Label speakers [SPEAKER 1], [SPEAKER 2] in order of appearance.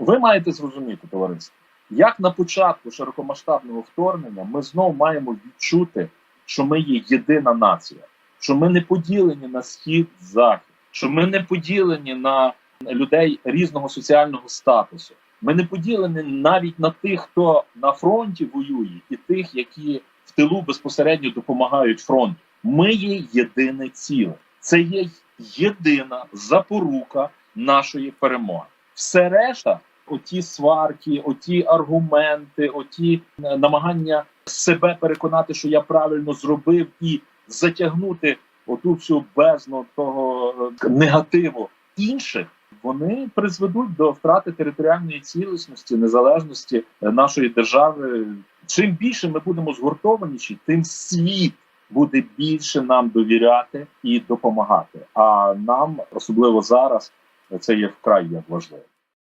[SPEAKER 1] Ви маєте зрозуміти, товариство, як на початку широкомасштабного вторгнення ми знов маємо відчути, що ми є єдина нація, що ми не поділені на схід, захід, що ми не поділені на людей різного соціального статусу. Ми не поділені навіть на тих, хто на фронті воює, і тих, які в тилу безпосередньо допомагають фронту. Ми є єдине ціле. Це є єдина запорука нашої перемоги. Все решта, оті сварки, оті аргументи, оті е, намагання себе переконати, що я правильно зробив, і затягнути оту всю бездну того е, негативу інших. Вони призведуть до втрати територіальної цілісності, незалежності е, нашої держави. Чим більше ми будемо згуртованіші, тим світ буде більше нам довіряти і допомагати. А нам, особливо зараз, це є вкрай важливо.